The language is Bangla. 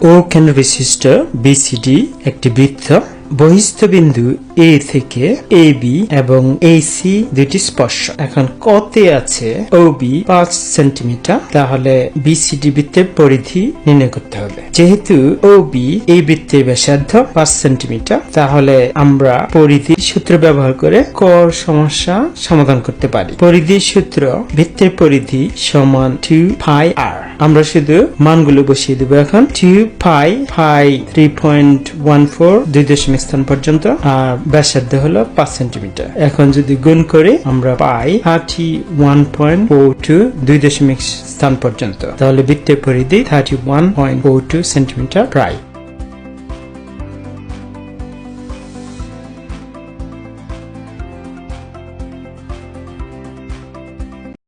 ও কেন্দ্র বিশিষ্ট বিসিডি একটি বৃত্ত বহিস্থ বিন্দু এ থেকে এ বি এবং এ সি দুটি স্পর্শ। এখন কতে আছে ও বি পাঁচ সেন্টিমিটার, তাহলে বিসিডি বৃত্তের পরিধি নির্ণয় করতে হবে। যেহেতু ও বি এই বৃত্তের ব্যাসার্ধ পাঁচ সেন্টিমিটার, তাহলে আমরা পরিধি সূত্র ব্যবহার করে কর সমস্যা সমাধান করতে পারি। পরিধির সূত্র বৃত্তের পরিধি সমান টু ফাই আর আমরা শুধু মানগুলো বসিয়ে দেবো এখন। Two pi pi three point one four দুই দশমিক স্থান পর্যন্ত, আর ব্যাসার্ধ হলো পাঁচ সেন্টিমিটার। এখন যদি গুণ করি, আমরা পাই thirty one point O two দুই দশমিক স্থান পর্যন্ত। তাহলে বৃত্তের পরিধি thirty one point O two centimetre প্রায়।